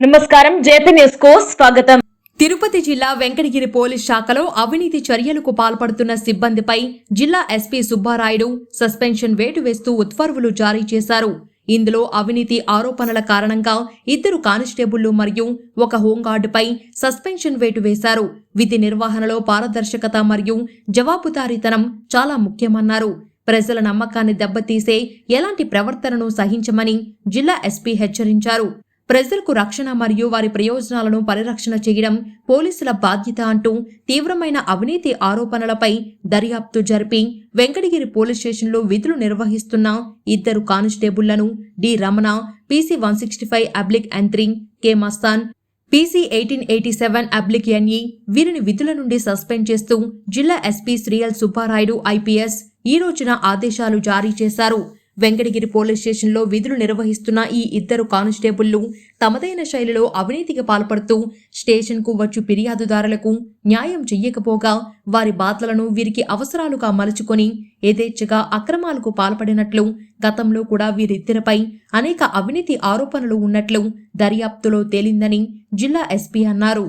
నమస్కారం జేపీ న్యూస్కు స్వాగతం. తిరుపతి జిల్లా వెంకటగిరి పోలీస్ శాఖలో అవినీతి చర్యలకు పాల్పడుతున్న సిబ్బందిపై జిల్లా ఎస్పీ సుబ్బారాయుడు సస్పెన్షన్ వేటు వేస్తూ ఉత్తర్వులు జారీ చేశారు. ఇందులో అవినీతి ఆరోపణల కారణంగా ఇద్దరు కానిస్టేబుళ్ళు మరియు ఒక హోంగార్డుపై సస్పెన్షన్ వేటు వేశారు. విధి నిర్వహణలో పారదర్శకత మరియు జవాబుదారీతనం చాలా ముఖ్యమన్నారు. ప్రజల నమ్మకాన్ని దెబ్బతీసే ఎలాంటి ప్రవర్తనను సహించమని జిల్లా ఎస్పీ హెచ్చరించారు. ప్రజలకు రక్షణ మరియు వారి ప్రయోజనాలను పరిరక్షణ చేయడం పోలీసుల బాధ్యత అంటూ తీవ్రమైన అవినీతి ఆరోపణలపై దర్యాప్తు జరిపి వెంకటగిరి పోలీస్ స్టేషన్లో విధులు నిర్వహిస్తున్న ఇద్దరు కానిస్టేబుళ్ళను D Ramana PC one sixty five oblique and K Mastan PC eighteen eighty seven oblique NE వీరిని విధుల నుండి సస్పెండ్ చేస్తూ జిల్లా ఎస్పీ శ్రీఎల్ సుబ్బారాయుడు ఐపీఎస్ ఈ రోజున ఆదేశాలు జారీ చేశారు. వెంకటగిరి పోలీస్ స్టేషన్లో విధులు నిర్వహిస్తున్న ఈ ఇద్దరు కానిస్టేబుళ్ళు తమదైన శైలిలో అవినీతికి పాల్పడుతూ స్టేషన్కు వచ్చు ఫిర్యాదుదారులకు న్యాయం చెయ్యకపోగా వారి బాధలను వీరికి అవసరాలుగా మలుచుకొని యథేచ్ఛగా అక్రమాలకు పాల్పడినట్లు గతంలో కూడా వీరిద్దరిపై అనేక అవినీతి ఆరోపణలు ఉన్నట్లు దర్యాప్తులో తేలిందని జిల్లా ఎస్పీ అన్నారు.